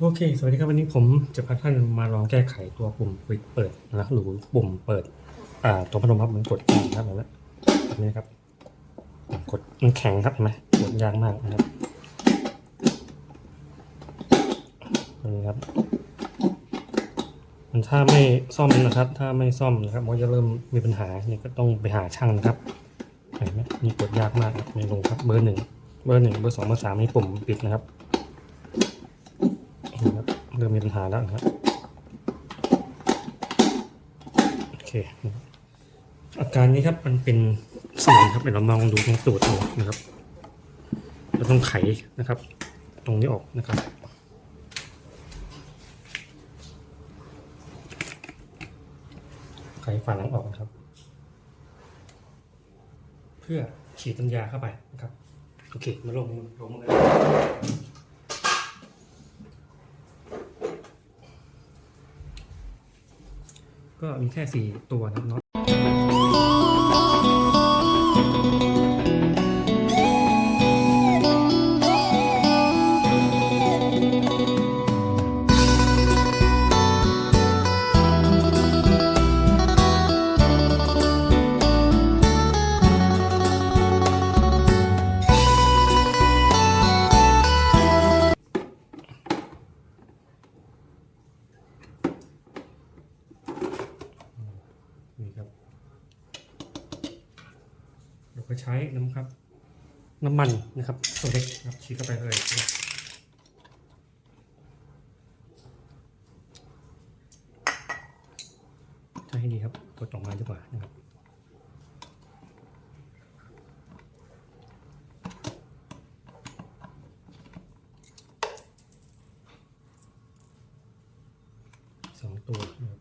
โอเค สวัสดีครับวันนี้ผมจะพาท่านมาลองแก้ไขตัวปุ่มปิดเปิดนะครับหรือปุ่มเปิดอ่าตัวพัดลมครับมันกดยากครับแบบนี้แบบนี้ครับ กดมันแข็งครับเห็นไหมกดยากมากนะครับนี้ครับ มันถ้าไม่ซ่อมนะครับ ถ้าไม่ซ่อมนะครับมันจะเริ่มมีปัญหาเนี่ยก็ต้องไปหาช่างนะครับเห็นไหมนี่กดยากมากไม่ลงครับเบอร์หนึ่งเบอร์หนึ่งเบอร์สองเบอร์สามนี่ปุ่มปิดนะครับ เริ่มมีปัญหาแล้วครับโอเค อาการนี้ครับมันเป็นเสียงครับเรามองดูตรงตูดดูนะครับเราต้องไขนะครับ ตรงนี้ออกนะครับไขฝาหลังออกนะครับ เพื่อฉีดน้ำยาเข้าไปนะครับ โอเค มาลงลงมาเลย ก็มีแค่สี่ตัวนะเนาะ ก็ใช้น้ำครับ น้ำมันนะครับตัวเล็กครับฉีดเข้าไปเลยใช้ให้ดีครับกดออกมาดีกว่านะครับสองตัวนะครับ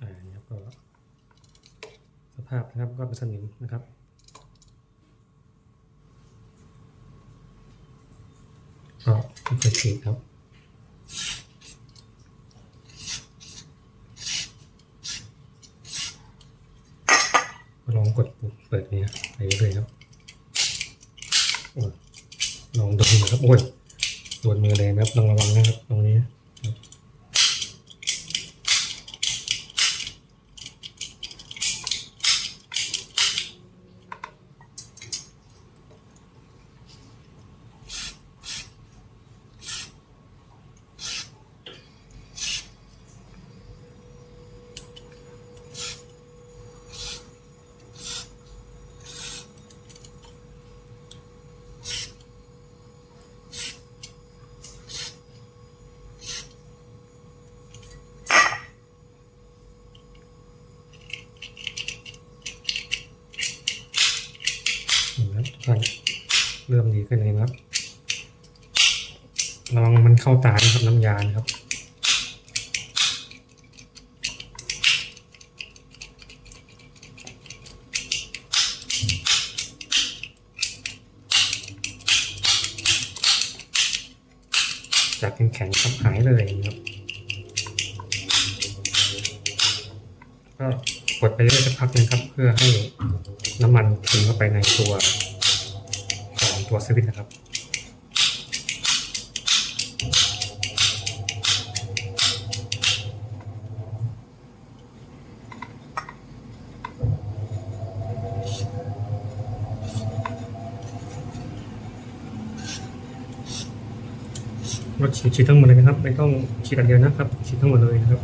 อ่านี่ครับก็สภาพนะครับก็เป็นสนิมนะครับก็ไม่เคยฉีดครับลองกดปุ่มเปิดนี้นะไปเรื่อยๆครับลองดูนะครับโอ้ยโดนมือเลยนะครับต้องระวังนะครับตรงนี้ห็นไหมทุกท่าน เริ่มดีขึ้นเลยครับระวังมันเข้าตานะครับน้ำยานะครับจากแข็งๆครับหายเลยนะครับก็กดไปเรื่อยๆสักพักหนึงครับ เพื่อให้น้ำมันซึมเข้าไปในตัว ตัวสวิตช์นะครับรถฉีดฉีดทั้งหมดเลยนะครับ ไม่ต้องฉีดอันเดียวนะครับ ฉีดทั้งหมดเลยนะครับ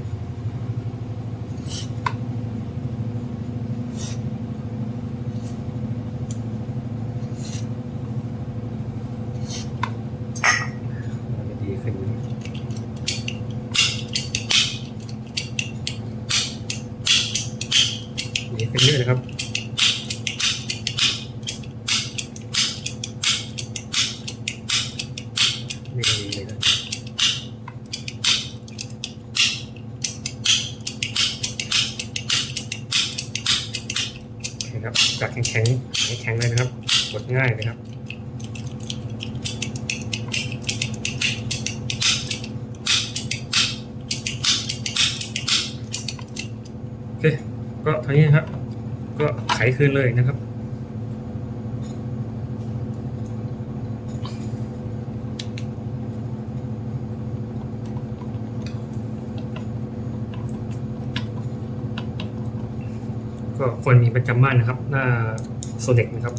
มันจะดีขึ้น ดีขึ้นเยอะเลยครับไม่ดีเลยนะโอเครับจากแข็งแข็งๆแข็งๆเลยนะครับกดง่ายเลยครับโอเค ก็เท่านี้ครับก็ไขคืนเลยนะครับ ก็ควรมีประจำบ้านนะครับ หน้าโซเด็กนะครับ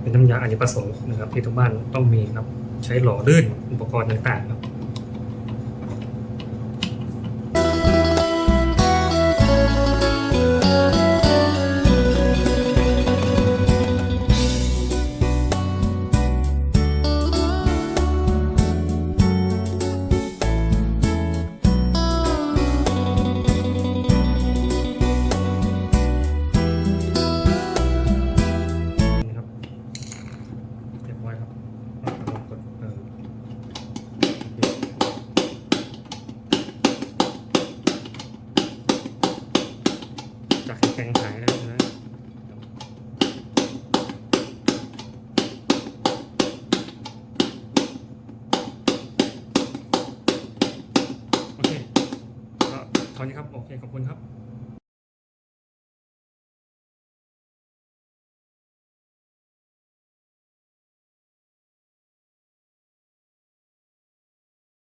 เป็นน้ำยาอเนกประสงค์นะครับที่ทุกบ้านต้องมีครับ ใช้หล่อลื่นอุปกรณ์ต่างๆครับ โอเคก็เท่านี้ครับ โอเค ขอบคุณครับ